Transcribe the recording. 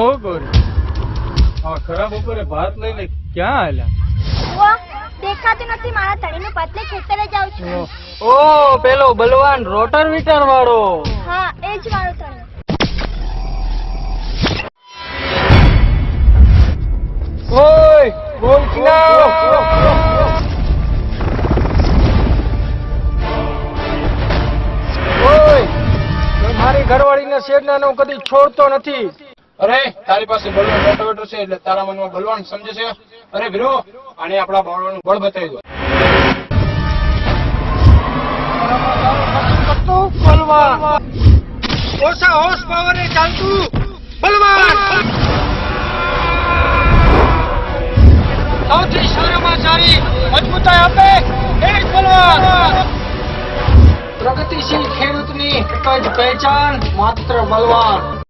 ઓ ગોરી. આ ખરાબ બપોરે ભાત લઈને ક્યાં હાલ્યા વાહ દેખાતું નથી મારા ધણીનું પતલે ખેતરે જાઉં છું. ઓ પેલો બલવાન રોટર વીટર વાળો હા એ જ મારો ધણી. ઓય બોલ કિનાવ ઓય મારી ઘરવાળીને શેરનાનો કદી છોડતો નથી. અરે, તારી પાસે બળવાન રોટાવેટર છે એટલે તારા મનમાં બળવાન સમજે છે. અરે, વીરો, આને આપણા બળવાનું બળ બતાવી દો. ઓછા હોર્સ પાવર એ ચાલતું બળવાન સૌથી સારામાં સારી મજબૂતાઈ આપે એ જ બળવાન પ્રગતિશીલ ખેડૂતની એક જ પહેચાન માત્ર બલવાન